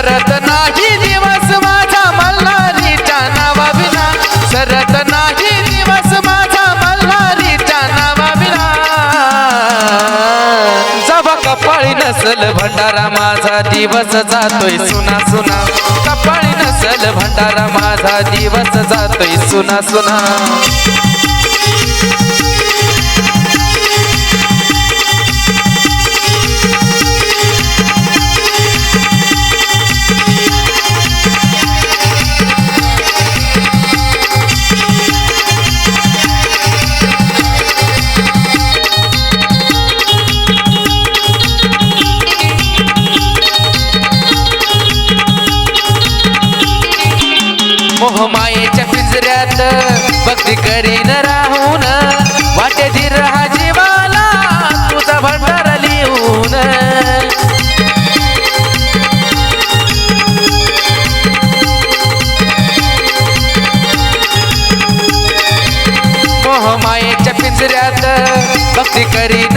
सरत नाही दिवस माझा मल्हारीच्या नावाविना. सरत नाही दिवस माझा मल्हारीच्या नावाविना. जवा कपाळी नसल भंडारा माझा दिवस जातोय सुना सुना. कपाळी नसल भंडारा माझा दिवस जातोय सुना सुना. मोहमायेच्या पिंजऱ्यात. भक्ती करीन राहून. वाटे धीर हा जीवाला. तुझा भंडार लिहून. मोहमायेच्या पिंजऱ्यात. भक्ती करीन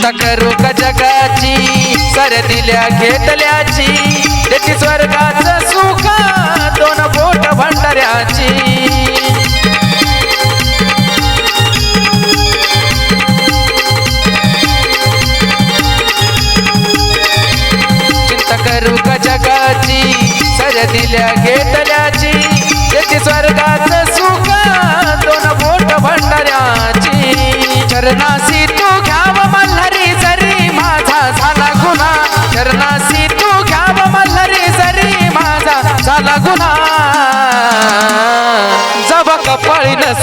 चिंता करू का जगाची? सर दिल्या घेतल्याची त्याची स्वर्गाच सुख दोन बोट भंडाऱ्याची. चिंता करू का जगाची? सर दिल्या घेत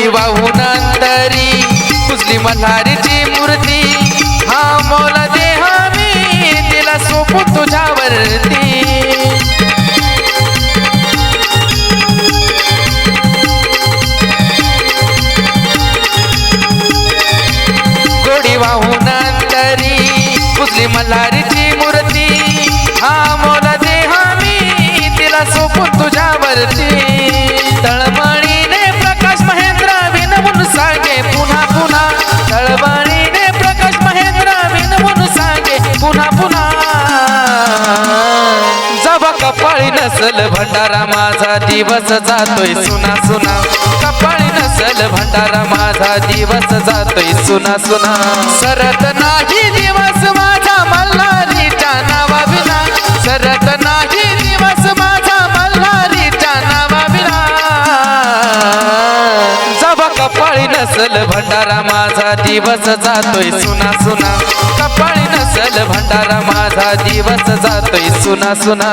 गोडी वाहून अंतरी कुजली मल्हारीची मूर्ती. हा मोल देह मी तिला सोपून तुझ्यावरती. वाहून अंतरी कुजली मल्हारीची मूर्ती. हा मोला देह मी तिला सोपून तुझ्यावरती. नसल भंडारा माझा दिवस जातोय सुना सुना. कपाळी नसल भंडारा माझा दिवस जातोय सुना सुना. सरत नाही दिवस माझा मल्हारीच्या नावा विना सरत नाही दिवस माझा मल्हारीच्या नावा विना जबा कपाळी नसल भंडारा माझा दिवस जातोय सुना सुना. कपाळी नसल भंडारा माझा दिवस जातोय सुना सुना.